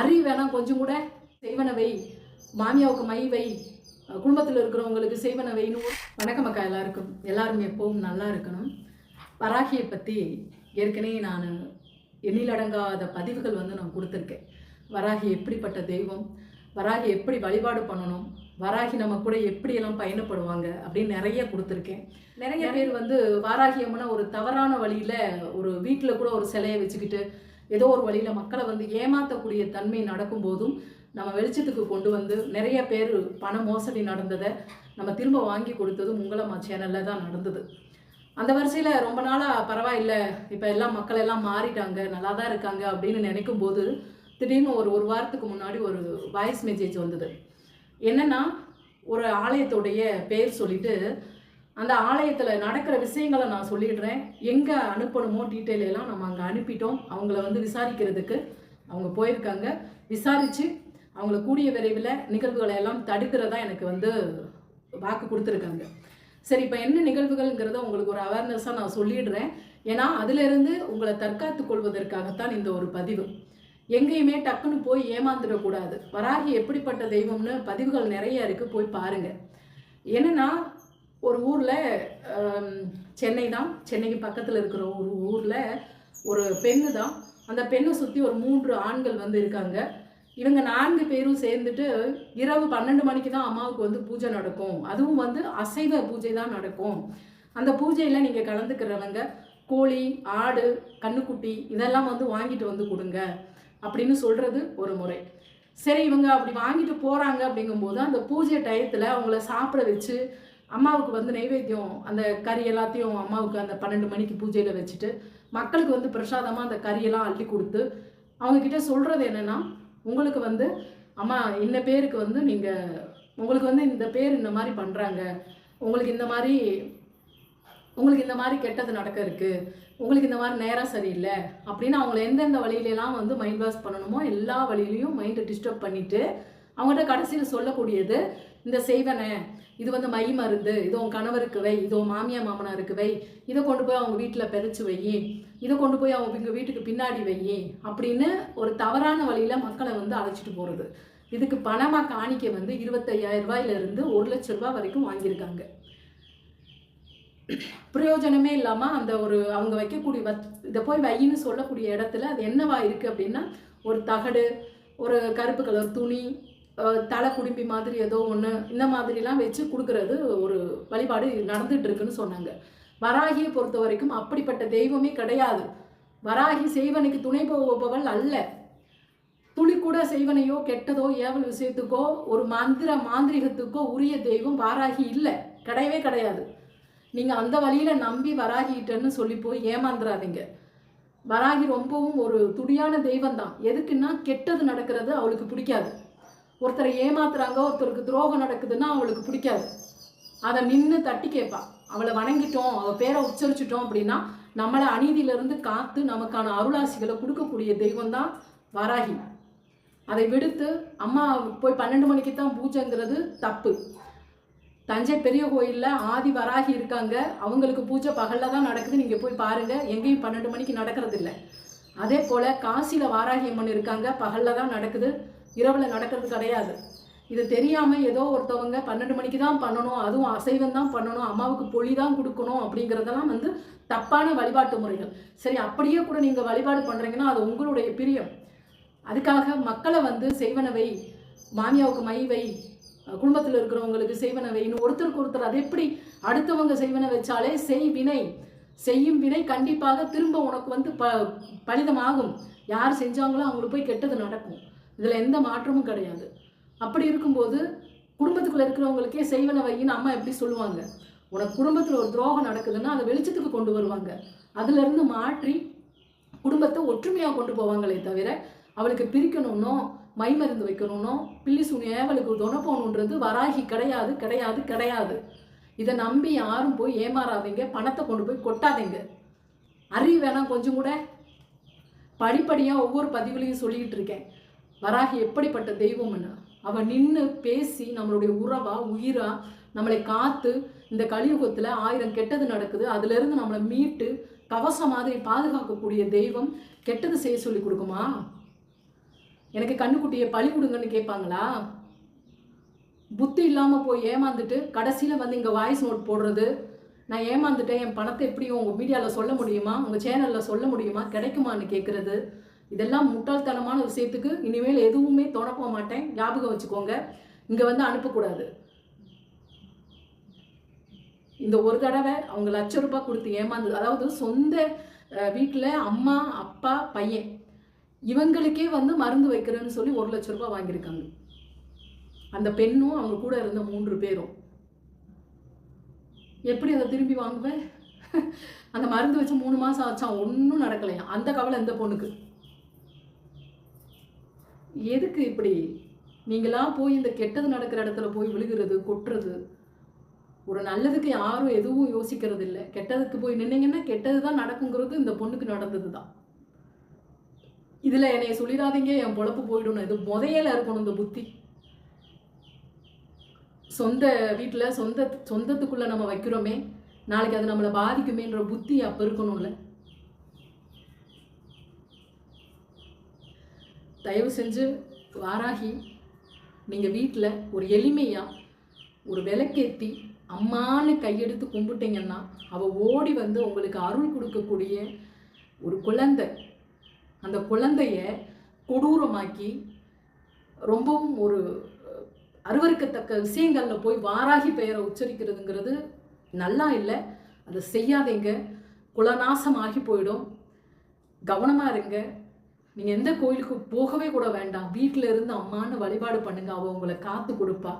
அறிவு வேணாம் கொஞ்சம் கூட செய்வன வை. மாமியாவுக்கு மை வை. குடும்பத்தில் இருக்கிறவங்களுக்கு செய்வன வைன்னு வணக்கம் அக்கா எல்லாருக்கும். எல்லாரும் எப்பவும் நல்லா இருக்கணும். வராகியை பற்றி ஏற்கனவே நான் எண்ணிலடங்காத பதிவுகள் வந்து நான் கொடுத்துருக்கேன். வராகி எப்படிப்பட்ட தெய்வம்? வராகி எப்படி வழிபாடு பண்ணணும்? வராகி நம்ம கூட எப்படியெல்லாம் பயணப்படுவாங்க அப்படின்னு நிறைய கொடுத்துருக்கேன். நிறைய பேர் வந்து வாராகி அம்மனை ஒரு தவறான வழியில் ஒரு வீட்டில் கூட ஒரு சிலையை வச்சுக்கிட்டு ஏதோ ஒரு வழியில் மக்களை வந்து ஏமாற்றக்கூடிய தன்மை நடக்கும்போதும் நம்ம வெளிச்சத்துக்கு கொண்டு வந்து நிறைய பேர் பண மோசடி நடந்ததை நம்ம திரும்ப வாங்கி கொடுத்ததும் உங்களம்மா சேனலில் தான் நடந்தது. அந்த வரிசையில் ரொம்ப நாளாக பரவாயில்ல இப்போ எல்லாம் மக்கள் எல்லாம் மாறிட்டாங்க நல்லா தான் இருக்காங்க அப்படின்னு நினைக்கும் போது திடீர்னு ஒரு ஒரு வாரத்துக்கு முன்னாடி ஒரு வாய்ஸ் மெசேஜ் வந்தது. என்னென்னா ஒரு ஆலயத்துடைய பேர் சொல்லிட்டு அந்த ஆலயத்தில் நடக்கிற விஷயங்களை நான் சொல்லிடுறேன். எங்கே அனுப்பணுமோ டீட்டெயில் எல்லாம் நம்ம அங்கே அனுப்பிட்டோம். அவங்கள வந்து விசாரிக்கிறதுக்கு அவங்க போயிருக்காங்க. விசாரித்து அவங்கள கூடிய விரைவில் நிகழ்வுகளை எல்லாம் தடுக்கிறதா எனக்கு வந்து வாக்கு கொடுத்துருக்காங்க. சரி இப்போ என்ன நிகழ்வுகள்ங்கிறத உங்களுக்கு ஒரு அவேர்னஸாக நான் சொல்லிடுறேன். ஏன்னா அதிலிருந்து உங்களை தற்காத்து கொள்வதற்காகத்தான் இந்த ஒரு பதிவு. எங்கேயுமே டக்குன்னு போய் ஏமாந்துடக்கூடாது. வராகி எப்படிப்பட்ட தெய்வம்னு பதிவுகள் நிறைய இருக்குது போய் பாருங்கள் என்னன்னா ஒரு ஊரில் சென்னை தான். சென்னைக்கு பக்கத்தில் இருக்கிற ஒரு ஊரில் ஒரு பெண்ணு தான். அந்த பெண்ணை சுற்றி ஒரு மூன்று ஆண்கள் வந்து இருக்காங்க. இவங்க நான்கு பேரும் சேர்ந்துட்டு இரவு பன்னெண்டு மணிக்கு தான் அம்மாவுக்கு வந்து பூஜை நடக்கும். அதுவும் வந்து அசைவ பூஜை தான் நடக்கும். அந்த பூஜையில் நீங்கள் கலந்துக்கிறவங்க கோழி ஆடு கண்ணுக்குட்டி இதெல்லாம் வந்து வாங்கிட்டு வந்து கொடுங்க அப்படின்னு சொல்கிறது ஒரு முறை. சரி இவங்க அப்படி வாங்கிட்டு போகிறாங்க அப்படிங்கும்போது அந்த பூஜை டயத்தில் அவங்கள சாப்பிட வச்சு அம்மாவுக்கு வந்து நைவேத்தியம் அந்த கறி எல்லாத்தையும் அம்மாவுக்கு அந்த பன்னெண்டு மணிக்கு பூஜையில் வச்சுட்டு மக்களுக்கு வந்து பிரசாதமாக அந்த கறியெல்லாம் அள்ளி கொடுத்து அவங்கக்கிட்ட சொல்கிறது என்னென்னா உங்களுக்கு வந்து அம்மா இந்த பேருக்கு வந்து நீங்கள் உங்களுக்கு வந்து இந்த பேர் இந்த மாதிரி பண்ணுறாங்க உங்களுக்கு இந்த மாதிரி உங்களுக்கு இந்த மாதிரி கெட்டது நடக்க இருக்குது உங்களுக்கு இந்த மாதிரி நேரம் சரியில்லை அப்படின்னு அவங்கள எந்தெந்த வழியிலலாம் வந்து மைண்ட் வாஷ் பண்ணணுமோ எல்லா வழியிலையும் மைண்டை டிஸ்டர்ப் பண்ணிவிட்டு அவங்கள்ட்ட கடைசியில் சொல்லக்கூடியது இந்த செய்வனை இது வந்து மை மருந்து இது உன் கணவருக்கு வை இது உன் மாமியா மாமனாருக்கு வை இதை கொண்டு போய் அவங்க வீட்டில் பெருச்சு வை இதை கொண்டு போய் அவங்க இங்கே வீட்டுக்கு பின்னாடி வை அப்படின்னு ஒரு தவறான வழியில் மக்களை வந்து அழைச்சிட்டு போகிறது இதுக்கு பணமாக காணிக்க வந்து இருபத்தையாயிரம் ரூபாயிலிருந்து ஒரு லட்ச ரூபா வரைக்கும் வாங்கியிருக்காங்க. பிரயோஜனமே இல்லாமல் அந்த ஒரு அவங்க வைக்கக்கூடிய வத் இதை போய் வையின்னு சொல்லக்கூடிய இடத்துல அது என்னவா இருக்குது அப்படின்னா ஒரு தகடு ஒரு கருப்பு கலர் துணி தலை குடும்பி மாதிரி ஏதோ ஒன்று இந்த மாதிரிலாம் வச்சு கொடுக்கறது ஒரு வழிபாடு நடந்துட்டு இருக்குன்னு சொன்னாங்க. வராகியை பொறுத்த வரைக்கும் அப்படிப்பட்ட தெய்வமே கிடையாது. வராகி செய்வனுக்கு துணை போபவள் அல்ல. துளி கூட செய்வனையோ கெட்டதோ ஏவல் விஷயத்துக்கோ ஒரு மந்திர மாந்திரிகத்துக்கோ உரிய தெய்வம் வாராகி இல்லை. கிடையவே கிடையாது. நீங்கள் அந்த வழியில் நம்பி வராகிட்டேன்னு சொல்லி போய் ஏமாந்துடாதீங்க வராகி ரொம்பவும் ஒரு துடியான தெய்வம் தான் எதுக்குன்னா கெட்டது நடக்கிறது அவளுக்கு பிடிக்காது. ஒருத்தரை ஏமாத்துறாங்க ஒருத்தருக்கு துரோகம் நடக்குதுன்னா அவளுக்கு பிடிக்காது. அதை நின்று தட்டி கேட்பா. அவளை வணங்கிட்டோம் அவள் பேரை உச்சரிச்சிட்டோம் அப்படின்னா நம்மளை அநீதியிலிருந்து காத்து நமக்கான அருளாசிகளை கொடுக்கக்கூடிய தெய்வம் தான் வராகி. அதை விடுத்து அம்மா போய் பன்னெண்டு மணிக்கு தான் பூஜைங்கிறது தப்பு. தஞ்சை பெரிய கோயிலில் ஆதி வராகி இருக்காங்க. அவங்களுக்கு பூஜை பகலில் தான் நடக்குது. நீங்கள் போய் பாருங்கள் எங்கேயும் பன்னெண்டு மணிக்கு நடக்கிறது இல்லை அதே போல் காசியில் வாராகி அம்மன் இருக்காங்க. பகலில் தான் நடக்குது. இரவில் நடக்கிறது கிடையாது. இது தெரியாமல் ஏதோ ஒருத்தவங்க பன்னெண்டு மணிக்கு தான் பண்ணணும் அதுவும் அசைவம் தான் பண்ணணும் அம்மாவுக்கு பொழி தான் கொடுக்கணும் அப்படிங்கிறதெல்லாம் வந்து தப்பான வழிபாட்டு முறைகள். சரி அப்படியே கூட நீங்கள் வழிபாடு பண்ணுறீங்கன்னா அது உங்களுடைய பிரியம். அதுக்காக மக்களை வந்து செய்வனவை மாமியாவுக்கு மை வை குடும்பத்தில் இருக்கிறவங்களுக்கு செய்வன வைன்னு ஒருத்தருக்கு ஒருத்தர் அது எப்படி அடுத்தவங்க செய்வன வச்சாலே செய் வினை. செய்யும் வினை கண்டிப்பாக திரும்ப உனக்கு வந்து ப பலிதமாகும். யார் செஞ்சாங்களோ அவங்களுக்கு போய் கெட்டது நடக்கும். இதில் எந்த மாற்றமும் கிடையாது. அப்படி இருக்கும்போது குடும்பத்துக்குள்ளே இருக்கிறவங்களுக்கே செய்வன வையின்னு அம்மா எப்படி சொல்லுவாங்க? உனக்கு குடும்பத்தில் ஒரு துரோகம் நடக்குதுன்னா அதை வெளிச்சத்துக்கு கொண்டு வருவாங்க. அதுலேருந்து மாற்றி குடும்பத்தை ஒற்றுமையாக கொண்டு போவாங்களே தவிர அவளுக்கு பிரிக்கணும்னோ மை மருந்து வைக்கணும்னோ பில்லி சூனிய ஏவலுக்கு துணை வராகி கிடையாது கிடையாது கிடையாது. இதை நம்பி யாரும் போய் ஏமாறாதீங்க பணத்தை கொண்டு போய் கொட்டாதீங்க. அறிவு வேணாம் கொஞ்சம் கூட. படிப்படியாக ஒவ்வொரு பதிவுலையும் சொல்லிக்கிட்டு இருக்கேன். வராகி எப்படிப்பட்ட தெய்வம்னு? அவள் நின்று பேசி நம்மளுடைய உறவா உயிரா நம்மளை காத்து இந்த கலியுகத்தில் ஆயிரம் கெட்டது நடக்குது. அதுலேருந்து நம்மளை மீட்டு கவசம் மாதிரி பாதுகாக்கக்கூடிய தெய்வம் கெட்டது செய்ய சொல்லி கொடுக்குமா? எனக்கு கண்ணுக்குட்டியை பழி கொடுங்கன்னு கேட்பாங்களா? புத்தி இல்லாமல் போய் ஏமாந்துட்டு கடைசியில் வந்து இங்கே வாய்ஸ் நோட் போடுறது. நான் ஏமாந்துட்டேன் என் பணத்தை எப்படியும் உங்கள் மீடியாவில் சொல்ல முடியுமா? உங்கள் சேனலில் சொல்ல முடியுமா? கிடைக்குமான்னு கேட்குறது இதெல்லாம் முட்டாள்தனமான விஷயத்துக்கு இனிமேல் எதுவுமே தோணப்போக மாட்டேன். ஞாபகம் வச்சுக்கோங்க. இங்கே வந்து அனுப்பக்கூடாது. இந்த ஒரு தடவை அவங்க லட்ச ரூபாய் கொடுத்து ஏமாந்து அதாவது சொந்த வீட்டில் அம்மா அப்பா பையன் இவங்களுக்கே வந்து மருந்து வைக்கிறேன்னு சொல்லி ஒரு லட்ச ரூபாய் வாங்கியிருக்காங்க. அந்த பெண்ணும் அவங்க கூட இருந்த மூன்று பேரும். எப்படி அதை திரும்பி வாங்குவேன்? அந்த மருந்து வச்சு மூணு மாதம் ஆச்சான் ஒன்றும் நடக்கலையா? அந்த கவலை இந்த பொண்ணுக்கு. எதுக்கு இப்படி? நீங்களாம் போய் இந்த கெட்டது நடக்கிற இடத்துல போய் விழுகிறது கொட்டுறது. ஒரு நல்லதுக்கு யாரும் எதுவும் யோசிக்கிறது இல்லை. கெட்டதுக்கு போய் நின்னீங்கன்னா கெட்டது தான் நடக்குங்கிறது இந்த பொண்ணுக்கு நடந்தது தான். இதில் என்னை சொல்லிடாதீங்க என் பொழப்பு போயிடணும் இது முதையில இருக்கணும் இந்த புத்தி. சொந்த வீட்டில் சொந்த சொந்தத்துக்குள்ளே நம்ம வைக்கிறோமே நாளைக்கு அது நம்மளை பாதிக்குமேன்ற புத்தி அப்போ இருக்கணும்ல. தயவு செஞ்சு வாராகி நீங்கள் வீட்டில் ஒரு எளிமையாக ஒரு விளக்கேற்றி அம்மான்னு கையெடுத்து கும்பிட்டீங்கன்னா அவள் ஓடி வந்து உங்களுக்கு அருள் கொடுக்கக்கூடிய ஒரு குழந்தை. அந்த குழந்தைய கொடூரமாக்கி ரொம்பவும் ஒரு அருவருக்கத்தக்க விஷயங்களில் போய் வாராகி பெயரை உச்சரிக்கிறதுங்கிறது நல்லா இல்லை. அதை செய்யாதீங்க. குலநாசம் ஆகி போயிடும். கவனமாக இருங்க. நீங்கள் எந்த கோயிலுக்கு போகவே கூட வேண்டாம். வீட்டில் இருந்து அம்மான்னு வழிபாடு பண்ணுங்க. அவள் உங்களை காத்து கொடுப்பா.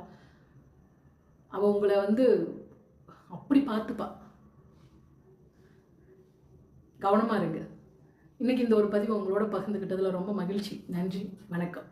அவள் உங்களை வந்து அப்படி பார்த்துப்பா. கவனமாக இருங்க. இன்னைக்கு இந்த ஒரு பதிவு உங்களோட பகிர்ந்துக்கிட்டதில் ரொம்ப மகிழ்ச்சி. நன்றி. வணக்கம்.